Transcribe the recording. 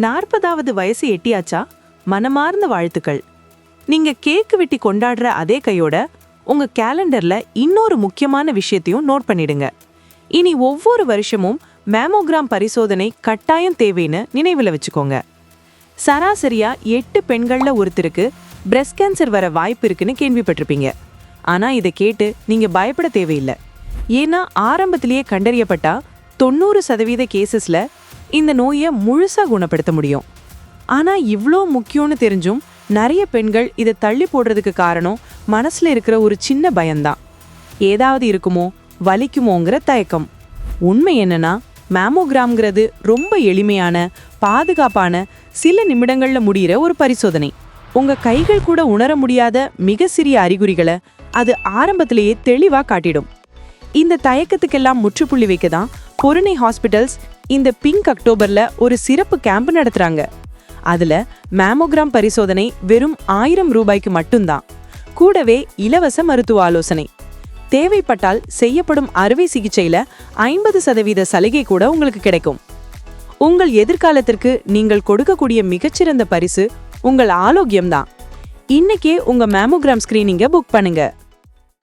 நாற்பதாவது வயசு எட்டியாச்சா? மனமார்ந்த வாழ்த்துக்கள். நீங்க கேக்கு வெட்டி கொண்டாடுற அதே கையோட உங்க கேலண்டர்ல இன்னொரு முக்கியமான விஷயத்தையும் நோட் பண்ணிடுங்க. இனி ஒவ்வொரு வருஷமும் மேமோகிராம் பரிசோதனை கட்டாயம் தேவைன்னு நினைவில் வச்சுக்கோங்க. சராசரியா எட்டு பெண்கள்ல ஒருத்தருக்கு பிரஸ்ட் கேன்சர் வர வாய்ப்பு இருக்குன்னு கேள்விப்பட்டிருப்பீங்க. ஆனா இதை கேட்டு நீங்க பயப்பட தேவையில்லை. ஏன்னா ஆரம்பத்திலேயே கண்டறியப்பட்டா தொண்ணூறு சதவீத கேசஸ்ல இந்த நோயை முழுசாக குணப்படுத்த முடியும். ஆனால் இவ்வளோ முக்கியம்னு தெரிஞ்சும் நிறைய பெண்கள் இதை தள்ளி போடுறதுக்கு காரணம் மனசில் இருக்கிற ஒரு சின்ன பயம்தான். ஏதாவது இருக்குமோ வலிக்குமோங்கிற தயக்கம். உண்மை என்னன்னா மேமோகிராம்ங்கிறது ரொம்ப எளிமையான பாதுகாப்பான சில நிமிடங்களில் முடியிற ஒரு பரிசோதனை. உங்கள் கைகள் கூட உணர முடியாத மிக சிறிய அறிகுறிகளை அது ஆரம்பத்திலேயே தெளிவாக காட்டிடும். இந்த தயக்கத்துக்கெல்லாம் முற்றுப்புள்ளி வைக்க தான் பொருணை ஹாஸ்பிட்டல்ஸ் இந்த பிங்க் அக்டோபர்ல ஒரு சிறப்பு கேம்ப் நடத்துறாங்க. அதுல மேமோகிராம் பரிசோதனை வெறும் ஆயிரம் ரூபாய்க்கு மட்டும்தான். கூடவே இலவச மருத்துவ ஆலோசனை. தேவைப்பட்டால் செய்யப்படும் அறுவை சிகிச்சையில ஐம்பது சதவீத சலுகை கூட உங்களுக்கு கிடைக்கும். உங்கள் எதிர்காலத்திற்கு நீங்கள் கொடுக்கக்கூடிய மிகச்சிறந்த பரிசு உங்கள் ஆரோக்கியம்தான். இன்னைக்கே உங்க மேமோகிராம் ஸ்கிரீனிங்கை புக் பண்ணுங்க.